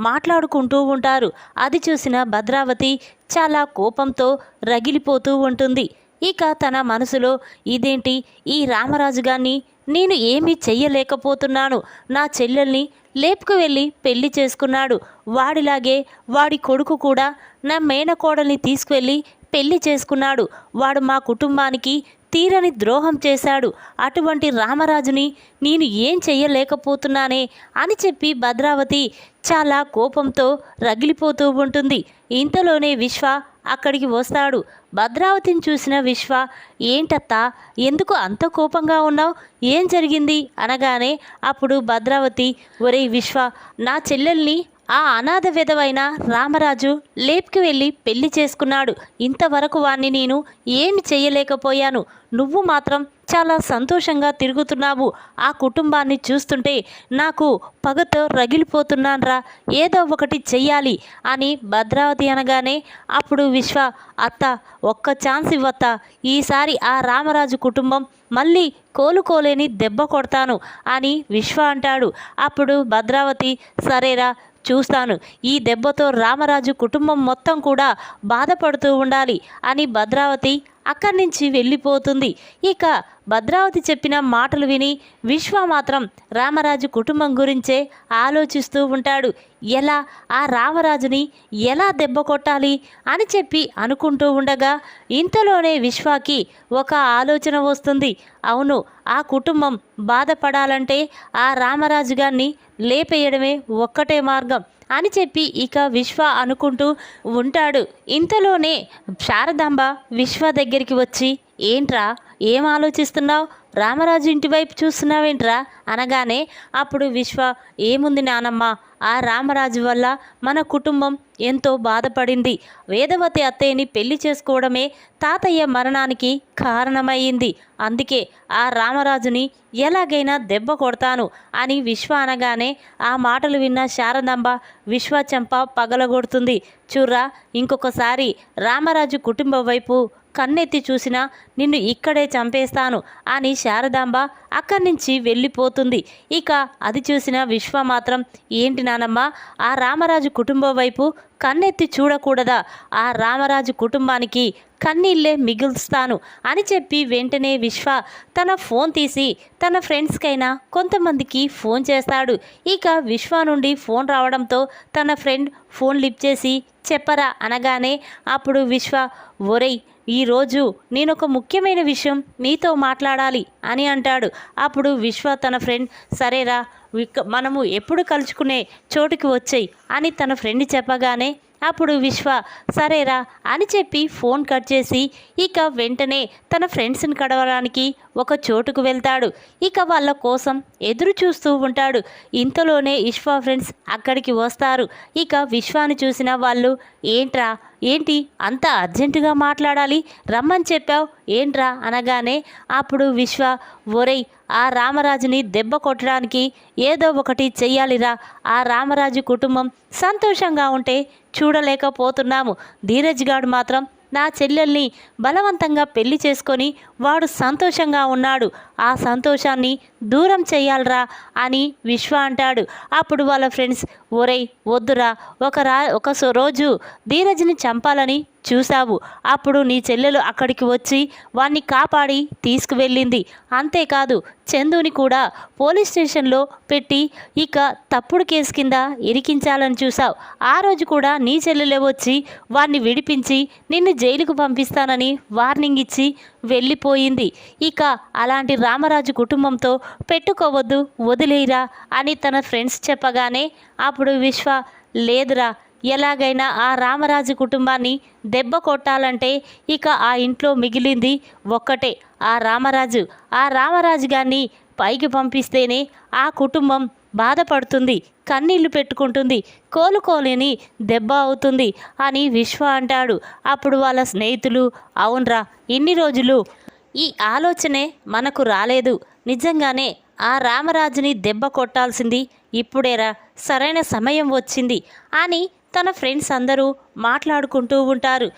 మాట్లాడుకుంటూ ఉంటారు. అది చూసిన భద్రావతి చాలా కోపంతో రగిలిపోతూ ఉంటుంది. ఇక తన మనసులో ఇదేంటి? ఈ రామరాజు గారిని నేను ఏమీ చెయ్యలేకపోతున్నాను. నా చెల్లెల్ని లేపుకు వెళ్ళి పెళ్ళి చేసుకున్నాడు. వాడిలాగే వాడి కొడుకు కూడా నా మేనకోడల్ని తీసుకువెళ్ళి పెళ్ళి చేసుకున్నాడు. వాడు మా కుటుంబానికి తీరని ద్రోహం చేశాడు. అటువంటి రామరాజుని నేను ఏం చెయ్యలేకపోతున్నానే అని చెప్పి భద్రావతి చాలా కోపంతో రగిలిపోతూ ఉంటుంది. ఇంతలోనే విశ్వ అక్కడికి వస్తాడు. భద్రావతిని చూసిన విశ్వ ఏంటత్తా ఎందుకు అంత కోపంగా ఉన్నావు? ఏం జరిగింది? అనగానే అప్పుడు భద్రావతి ఒరే విశ్వ నా చెల్లెల్ని ఆ అనాథ విధవైన రామరాజు లేప్కి వెళ్ళి పెళ్ళి చేసుకున్నాడు. ఇంతవరకు వాణ్ణి నేను ఏమి చేయలేకపోయాను. నువ్వు మాత్రం చాలా సంతోషంగా తిరుగుతున్నావు. ఆ కుటుంబాన్ని చూస్తుంటే నాకు పగతో రగిలిపోతున్నాన్రా. ఏదో ఒకటి చెయ్యాలి అని భద్రావతి అనగానే అప్పుడు విశ్వ అత్త ఒక్క ఛాన్స్ ఇవ్వత్త. ఈసారి ఆ రామరాజు కుటుంబం మళ్ళీ కోలుకోలేని దెబ్బ కొడతాను అని విశ్వ అంటాడు. అప్పుడు భద్రావతి సరేరా చూస్తాను. ఈ దెబ్బతో రామరాజు కుటుంబం మొత్తం కూడా బాధపడుతూ ఉండాలి అని భద్రావతి అక్కడి నుంచి వెళ్ళిపోతుంది. ఇక భద్రావతి చెప్పిన మాటలు విని విశ్వ మాత్రం రామరాజు కుటుంబం గురించే ఆలోచిస్తూ ఉంటాడు. ఎలా? ఆ రామరాజుని ఎలా దెబ్బ కొట్టాలి? అని చెప్పి అనుకుంటూ ఉండగా ఇంతలోనే విశ్వాకి ఒక ఆలోచన వస్తుంది. అవును ఆ కుటుంబం బాధపడాలంటే ఆ రామరాజు గారిని లేపేయడమే ఒక్కటే మార్గం. అని చెప్పి ఇక విశ్వ అనుకుంటూ ఉంటాడు. ఇంతలోనే శారదాంబ విశ్వ దగ్గరికి వచ్చి ఏంట్రా ఏం ఆలోచిస్తున్నావు? రామరాజు ఇంటివైపు చూస్తున్నావేంట్రా? అనగానే అప్పుడు విశ్వ ఏముంది నానమ్మ? ఆ రామరాజు వల్ల మన కుటుంబం ఎంతో బాధపడింది. వేదవతి అత్తయ్యని పెళ్ళి చేసుకోవడమే తాతయ్య మరణానికి కారణమయ్యింది. అందుకే ఆ రామరాజుని ఎలాగైనా దెబ్బ కొడతాను అని విశ్వ అనగానే ఆ మాటలు విన్న శారదాంబ విశ్వ చెంప పగలగొడుతుంది. చూర్రా ఇంకొకసారి రామరాజు కుటుంబం వైపు కన్నెత్తి చూసినా నిన్ను ఇక్కడే చంపేస్తాను అని శారదాంబ అక్కడి నుంచి వెళ్ళిపోతుంది. ఇక అది చూసిన విశ్వ మాత్రం ఏంటి నానమ్మ ఆ రామరాజు కుటుంబం వైపు కన్నెత్తి చూడకూడదా? ఆ రామరాజు కుటుంబానికి కన్నీళ్ళే మిగులుస్తాను అని చెప్పి వెంటనే విశ్వ తన ఫోన్ తీసి తన ఫ్రెండ్స్కైనా కొంతమందికి ఫోన్ చేస్తాడు ఇక విశ్వ నుండి ఫోన్ రావడంతో తన ఫ్రెండ్ ఫోన్ లిప్ చేసి చెప్పరా అనగానే అప్పుడు విశ్వ ఒరేయ్ ఈరోజు నేనొక ముఖ్యమైన విషయం నీతో మాట్లాడాలి అని అంటాడు. అప్పుడు విశ్వ తన ఫ్రెండ్ సరేరా మనము ఎప్పుడు కలుసుకునే చోటుకి వచ్చాయి అని తన ఫ్రెండ్ చెప్పగానే అప్పుడు విశ్వ సరేరా అని చెప్పి ఫోన్ కట్ చేసి ఇక వెంటనే తన ఫ్రెండ్స్ని కడవడానికి ఒక చోటుకు వెళ్తాడు. ఇక వాళ్ళ కోసం ఎదురు చూస్తూ ఉంటాడు. ఇంతలోనే విశ్వ ఫ్రెండ్స్ అక్కడికి వస్తారు. ఇక విశ్వాన్ని చూసిన వాళ్ళు ఏంట్రా ఏంటి అంత అర్జెంటుగా మాట్లాడాలి? రమ్మని చెప్పావు. ఏంట్రా అనగానే అప్పుడు విశ్వ ఒరేయ్ ఆ రామరాజుని దెబ్బ కొట్టడానికి ఏదో ఒకటి చెయ్యాలిరా. ఆ రామరాజు కుటుంబం సంతోషంగా ఉంటే చూడలేకపోతున్నాము. ధీరజ్ గాడు మాత్రం నా చెల్లెల్ని బలవంతంగా పెళ్ళి చేసుకొని వాడు సంతోషంగా ఉన్నాడు. ఆ సంతోషాన్ని దూరం చేయాలరా అని విశ్వ అంటాడు. అప్పుడు వాళ్ళ ఫ్రెండ్స్ ఒరేయ్ వద్దురా. ఒక రా ఒక సో- రోజు ధీరజ్ని చంపాలని చూశావు. అప్పుడు నీ చెల్లెలు అక్కడికి వచ్చి వాణ్ణి కాపాడి తీసుకువెళ్ళింది. అంతేకాదు చందుని కూడా పోలీస్ స్టేషన్లో పెట్టి ఇక తప్పుడు కేసు కింద ఇరికించాలని చూసావు ఆ రోజు కూడా నీ చెల్లెలే వచ్చి వాణ్ణి విడిపించి నిన్ను జైలుకు పంపిస్తానని వార్నింగ్ ఇచ్చి వెళ్ళిపోయింది. ఇక అలాంటి రామరాజు కుటుంబంతో పెట్టుకోవద్దు వదిలేయరా అని తన ఫ్రెండ్స్ చెప్పగానే అప్పుడు విశ్వ లేదురా ఎలాగైనా ఆ రామరాజు కుటుంబాన్ని దెబ్బ కొట్టాలంటే ఇక ఆ ఇంట్లో మిగిలింది ఒక్కటే ఆ రామరాజు. ఆ రామరాజు గారిని పైకి పంపిస్తేనే ఆ కుటుంబం బాధపడుతుంది కన్నీళ్ళు పెట్టుకుంటుంది కోలుకోలేని దెబ్బ అవుతుంది అని విశ్వ అంటాడు. అప్పుడు వాళ్ళ స్నేహితులు అవునరా ఇన్ని రోజులు ఈ ఆలోచనే మనకు రాలేదు. నిజంగానే ఆ రామరాజుని దెబ్బ కొట్టాల్సింది ఇప్పుడేరా సరైన సమయం వచ్చింది అని తన ఫ్రెండ్స్ అందరూ మాట్లాడుకుంటూ ఉంటారు.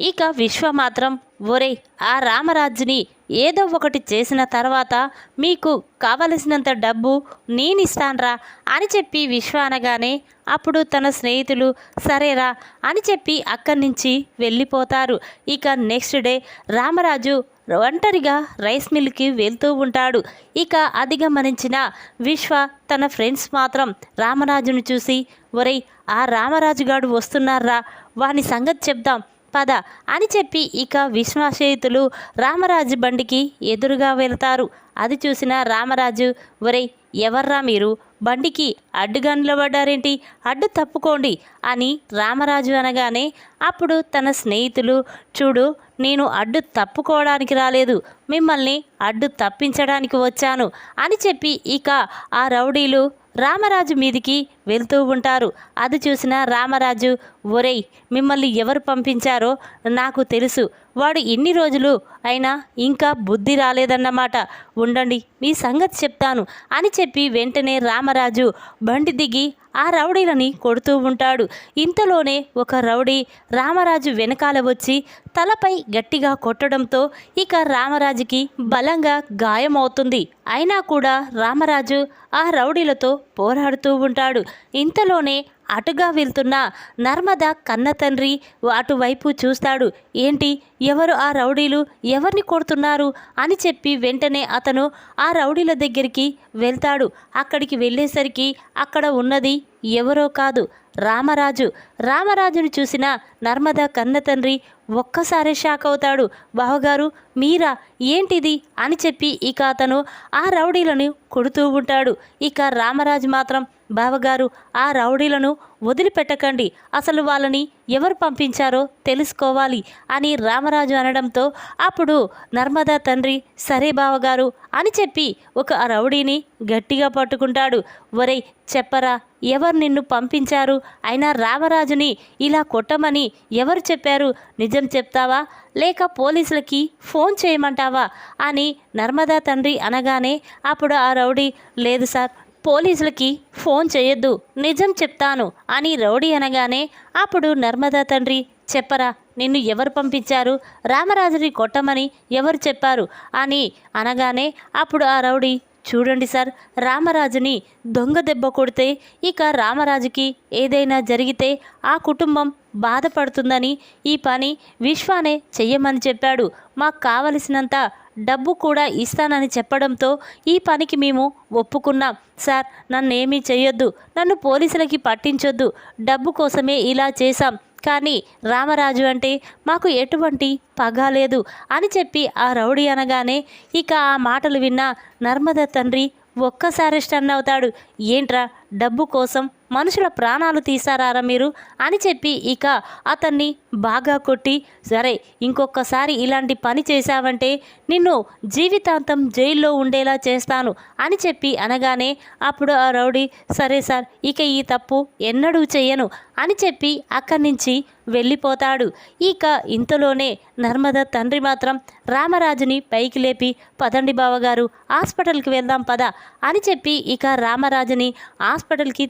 ఇక విశ్వ మాత్రం ఒరే ఆ రామరాజుని ఏదో ఒకటి చేసిన తర్వాత మీకు కావలసినంత డబ్బు నేనిస్తాన్రా అని చెప్పి విశ్వ అనగానే అప్పుడు తన స్నేహితులు సరేరా అని చెప్పి అక్కడి నుంచి వెళ్ళిపోతారు. ఇక నెక్స్ట్ డే రామరాజు ఒంటరిగా రైస్ మిల్కి వెళ్తూ ఉంటాడు. ఇక అది గమనించిన విశ్వ తన ఫ్రెండ్స్ మాత్రం రామరాజును చూసి ఒరే ఆ రామరాజు గాడు వస్తున్నారా వాని సంగతి చెప్దాం పద అని చెప్పి ఇక విశ్వాసేతులు రామరాజు బండికి ఎదురుగా వెళ్తారు. అది చూసిన రామరాజు ఒరే ఎవర్రా మీరు? బండికి అడ్డుగా నిలబడ్డారేంటి అడ్డు తప్పుకోండి అని రామరాజు అనగానే అప్పుడు తన స్నేహితులు చూడు నేను అడ్డు తప్పుకోవడానికి రాలేదు. మిమ్మల్ని అడ్డు తప్పించడానికి వచ్చాను అని చెప్పి ఇక ఆ రౌడీలు రామరాజు మీదికి వెళ్తూ ఉంటారు. అది చూసిన రామరాజు ఒరేయ్ మిమ్మల్ని ఎవరు పంపించారో నాకు తెలుసు. వాడు ఇన్ని రోజులు అయినా ఇంకా బుద్ధి రాలేదన్నమాట. ఉండండి మీ సంగతి చెప్తాను అని చెప్పి వెంటనే రామరాజు బండి దిగి ఆ రౌడీలని కొడుతూ ఉంటాడు. ఇంతలోనే ఒక రౌడీ రామరాజు వెనకాల వచ్చి తలపై గట్టిగా కొట్టడంతో ఇక రామరాజుకి బలంగా గాయమవుతుంది. అయినా కూడా రామరాజు ఆ రౌడీలతో పోరాడుతూ ఉంటాడు. ఇంతలోనే అటుగా వెళ్తున్న నర్మద కన్న తండ్రి అటువైపు చూస్తాడు. ఏంటి? ఎవరు ఆ రౌడీలు? ఎవరిని కొడుతున్నారు? అని చెప్పి వెంటనే అతను ఆ రౌడీల దగ్గరికి వెళ్తాడు. అక్కడికి వెళ్ళేసరికి అక్కడ ఉన్నది ఎవరో కాదు రామరాజు. రామరాజును చూసిన నర్మద కన్న తండ్రి ఒక్కసారి షాక్ అవుతాడు. బావగారు మీరా? ఏంటిది? అని చెప్పి ఇక అతను ఆ రౌడీలను కొడుతూ ఉంటాడు. ఇక రామరాజు మాత్రం బావగారు ఆ రౌడీలను వదిలిపెట్టకండి. అసలు వాళ్ళని ఎవరు పంపించారో తెలుసుకోవాలి అని రామరాజు అనడంతో అప్పుడు నర్మదా తండ్రి సరే బావగారు అని చెప్పి ఒక ఆ రౌడీని గట్టిగా పట్టుకుంటాడు. ఒరేయ్ చెప్పరా ఎవరు నిన్ను పంపించారు? అయినా రామరాజుని ఇలా కొట్టమని ఎవరు చెప్పారు? నిజం చెప్తావా? లేక పోలీసులకి ఫోన్ చేయమంటావా? అని నర్మదా తండ్రి అనగానే అప్పుడు ఆ రౌడీ లేదు సార్ పోలీసులకి ఫోన్ చేయొద్దు నిజం చెప్తాను అని రౌడీ అనగానే అప్పుడు నర్మదా తండ్రి చెప్పరా నిన్ను ఎవరు పంపించారు? రామరాజుని కొట్టమని ఎవరు చెప్పారు? అని అనగానే అప్పుడు ఆ రౌడీ చూడండి సార్ రామరాజుని దొంగ దెబ్బ కొడితే ఇక రామరాజుకి ఏదైనా జరిగితే ఆ కుటుంబం బాధపడుతుందని ఈ పని విశ్వానే చెయ్యమని చెప్పాడు. మాకు కావలసినంత డబ్బు కూడా ఇస్తానని చెప్పడంతో ఈ పనికి మేము ఒప్పుకున్నాం. సార్ నన్నేమీ చేయొద్దు నన్ను పోలీసులకి పట్టించొద్దు. డబ్బు కోసమే ఇలా చేశాం. కానీ రామరాజు అంటే మాకు ఎటువంటి పగ లేదు అని చెప్పి ఆ రౌడీ అనగానే ఇక ఆ మాటలు విన్న నర్మద తండ్రి ఒక్కసారి స్టన్ అవుతాడు. ఏంట్రా డబ్బు కోసం మనుషుల ప్రాణాలు తీసారా మీరు? అని చెప్పి ఇక అతన్ని బాగా కొట్టి సరే ఇంకొకసారి ఇలాంటి పని చేశావంటే నిన్ను జీవితాంతం జైల్లో ఉండేలా చేస్తాను అని చెప్పి అనగానే అప్పుడు ఆ రౌడీ సరే సార్ ఇక ఈ తప్పు ఎన్నడూ చెయ్యను అని చెప్పి అక్కడి నుంచి వెళ్ళిపోతాడు. ఇక ఇంతలోనే నర్మద తండ్రి మాత్రం రామరాజుని పైకి లేపి పదండి బావగారు హాస్పిటల్కి వెళ్దాం పద అని చెప్పి ఇక రామరాజుని హాస్పిటల్కి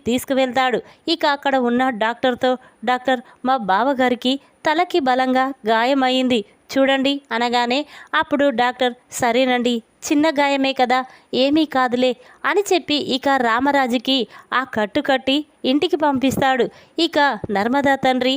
వెళ్తాడు. ఇక అక్కడ ఉన్న డాక్టర్తో డాక్టర్ మా బావగారికి తలకి బలంగా గాయమైంది. చూడండి అనగానే అప్పుడు డాక్టర్ సరేనండి చిన్న గాయమే కదా ఏమీ కాదులే అని చెప్పి ఇక రామరాజుకి ఆ కట్టు కట్టి ఇంటికి పంపిస్తాడు. ఇక నర్మదా తండ్రి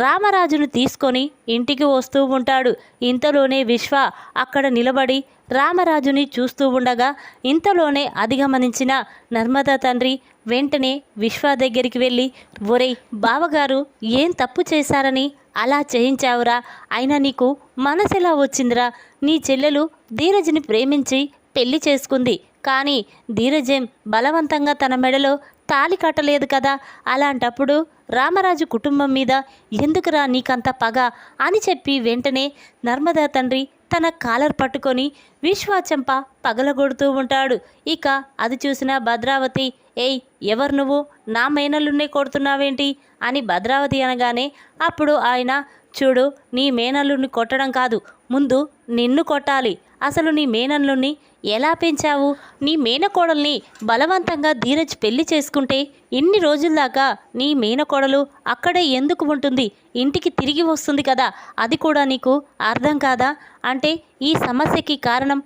రామరాజును తీసుకొని ఇంటికి వస్తూ ఉంటాడు. ఇంతలోనే విశ్వ అక్కడ నిలబడి రామరాజుని చూస్తూ ఉండగా ఇంతలోనే అధిగమనించిన నర్మదా తండ్రి వెంటనే విశ్వ దగ్గరికి వెళ్ళి ఒరేయ్ బావగారు ఏం తప్పు చేశారని అలా చేయించావురా? అయినా నీకు మనసెలా వచ్చిందిరా? నీ చెల్లెలు ధీరజ్ని ప్రేమించి పెళ్ళి చేసుకుంది. కానీ ధీరజేం బలవంతంగా తన మెడలో తాలి కట్టలేదు కదా? అలాంటప్పుడు రామరాజు కుటుంబం మీద ఎందుకురా నీకంత పగ? అని చెప్పి వెంటనే నర్మదా తండ్రి తన కాలర్ పట్టుకొని విశ్వాచంప పగలగొడుతూ ఉంటాడు. ఇక అది చూసిన భద్రావతి ఏయ్ ఎవరు నువ్వు? నా మేనల్లున్నే కొడుతున్నావేంటి? అని భద్రావతి అనగానే అప్పుడు ఆయన చూడు నీ మేనల్లుని కొట్టడం కాదు. ముందు నిన్ను కొట్టాలి. అసలు నీ మేనల్లుని ఎలా పెంచావు? నీ మేనకోడల్ని బలవంతంగా ధీరజ్ పెళ్ళి చేసుకుంటే ఇన్ని రోజుల దాకా నీ మేనకోడలు అక్కడే ఎందుకు ఉంటుంది? ఇంటికి తిరిగి వస్తుంది కదా అది కూడా నీకు అర్థం కాదా? అంటే ఈ సమస్యకి కారణం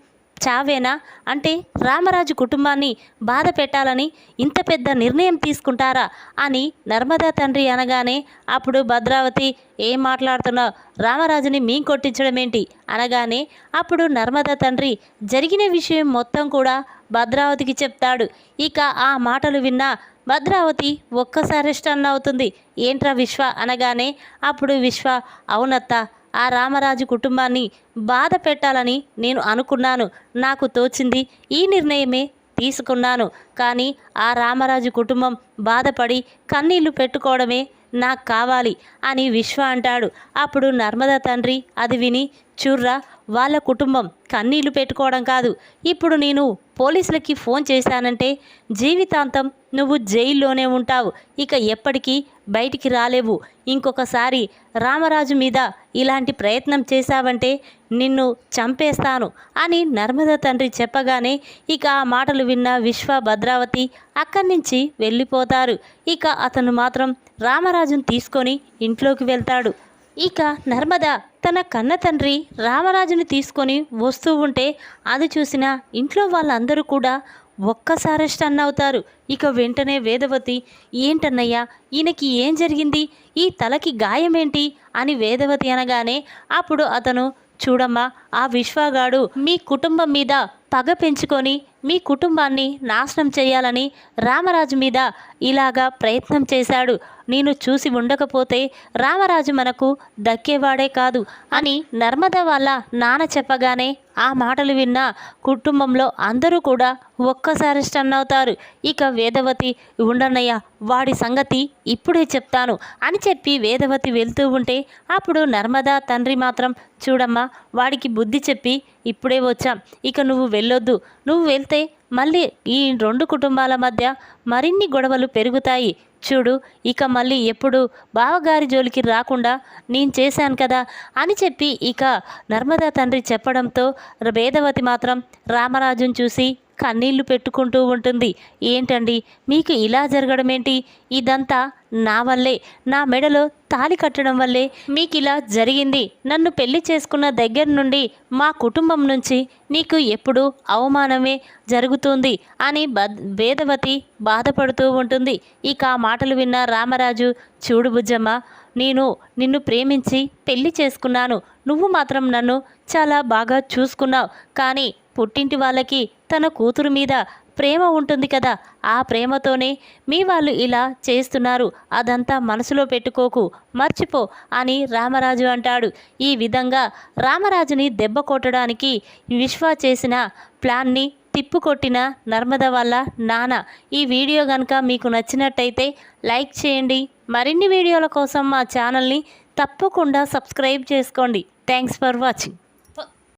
చావేనా? అంటే రామరాజు కుటుంబాన్ని బాధ పెట్టాలని ఇంత పెద్ద నిర్ణయం తీసుకుంటారా? అని నర్మదా తండ్రి అనగానే అప్పుడు భద్రావతి ఏం మాట్లాడుతున్నావు? రామరాజుని మీ కొట్టించడం ఏంటి అనగానే అప్పుడు నర్మదా తండ్రి జరిగిన విషయం మొత్తం కూడా భద్రావతికి చెప్తాడు. ఇక ఆ మాటలు విన్నా భద్రావతి ఒక్కసారి స్టన్ అవుతుంది ఏంట్రా విశ్వ? అనగానే అప్పుడు విశ్వ అవునత్త ఆ రామరాజు కుటుంబాన్ని బాధ పెట్టాలని నేను అనుకున్నాను. నాకు తోచింది ఈ నిర్ణయమే తీసుకున్నాను. కానీ ఆ రామరాజు కుటుంబం బాధపడి కన్నీళ్ళు పెట్టుకోవడమే నాకు కావాలి అని విశ్వ అంటాడు. అప్పుడు నర్మదా తండ్రి అది విని చూర్రా వాళ్ళ కుటుంబం కన్నీళ్ళు పెట్టుకోవడం కాదు. ఇప్పుడు నేను పోలీసులకి ఫోన్ చేశానంటే జీవితాంతం నువ్వు జైల్లోనే ఉంటావు. ఇక ఎప్పటికీ బయటికి రాలేవు. ఇంకొకసారి రామరాజు మీద ఇలాంటి ప్రయత్నం చేశావంటే నిన్ను చంపేస్తాను అని నర్మద తండ్రి చెప్పగానే ఇక ఆ మాటలు విన్న విశ్వ భద్రావతి అక్కడి నుంచి వెళ్ళిపోతారు. ఇక అతను మాత్రం రామరాజును తీసుకొని ఇంట్లోకి వెళ్తాడు. ఇక నర్మద తన కన్న తండ్రి రామరాజుని తీసుకొని వస్తూ ఉంటే అది చూసిన ఇంట్లో వాళ్ళందరూ కూడా ఒక్కసారి స్టన్ అవుతారు ఇక వెంటనే వేదవతి ఏంటన్నయ్యా ఈయనకి ఏం జరిగింది? ఈ తలకి గాయమేంటి? అని వేదవతి అనగానే అప్పుడు అతను చూడమ్మా ఆ విశ్వగాడు మీ కుటుంబం మీద పగ పెంచుకొని మీ కుటుంబాన్ని నాశనం చేయాలని రామరాజు మీద ఇలాగా ప్రయత్నం చేశాడు. నేను చూసి ఉండకపోతే రామరాజు మనకు దక్కేవాడే కాదు అని నర్మద వాళ్ళ నాన్న చెప్పగానే ఆ మాటలు విన్న కుటుంబంలో అందరూ కూడా ఒక్కసారి స్టన్ అవుతారు. ఇక వేదవతి ఉండనయ్య వాడి సంగతి ఇప్పుడే చెప్తాను అని చెప్పి వేదవతి వెళ్తూ ఉంటే అప్పుడు నర్మదా తండ్రి మాత్రం చూడమ్మా వాడికి బుద్ధి చెప్పి ఇప్పుడే వచ్చాం. ఇక నువ్వు వెళ్ళొద్దు. నువ్వు వెళ్తే మళ్ళీ ఈ రెండు కుటుంబాల మధ్య మరిన్ని గొడవలు పెరుగుతాయి. చూడు ఇక మళ్ళీ ఎప్పుడు బావగారి జోలికి రాకుండా నేను చేశాను కదా అని చెప్పి ఇక నర్మదా తండ్రి చెప్పడంతో వేదవతి మాత్రం రామరాజును చూసి కన్నీళ్ళు పెట్టుకుంటూ ఉంటుంది. ఏంటండి మీకు ఇలా జరగడం ఏంటి ఇదంతా నా వల్లే నా మెడలో తాలి కట్టడం వల్లే మీకు ఇలా జరిగింది. నన్ను పెళ్ళి చేసుకున్న దగ్గర నుండి మా కుటుంబం నుంచి నీకు ఎప్పుడు అవమానమే జరుగుతుంది అని వేదవతి బాధపడుతూ ఉంటుంది. ఇక ఆ మాటలు విన్న రామరాజు చూడు బుజ్జమ్మ నేను నిన్ను ప్రేమించి పెళ్ళి చేసుకున్నాను. నువ్వు మాత్రం నన్ను చాలా బాగా చూసుకున్నావు. కానీ పుట్టింటి వాళ్ళకి తన కూతురు మీద ప్రేమ ఉంటుంది కదా ఆ ప్రేమతోనే మీ వాళ్ళు ఇలా చేస్తున్నారు. అదంతా మనసులో పెట్టుకోకు మర్చిపో అని రామరాజు అంటాడు. ఈ విధంగా రామరాజుని దెబ్బ కొట్టడానికి విశ్వ చేసిన ప్లాన్ని తిప్పుకొట్టిన నర్మద వల్ల నాన్న. ఈ వీడియో కనుక మీకు నచ్చినట్టయితే లైక్ చేయండి. మరిన్ని వీడియోల కోసం మా ఛానల్ని తప్పకుండా సబ్స్క్రైబ్ చేసుకోండి. Thanks for watching.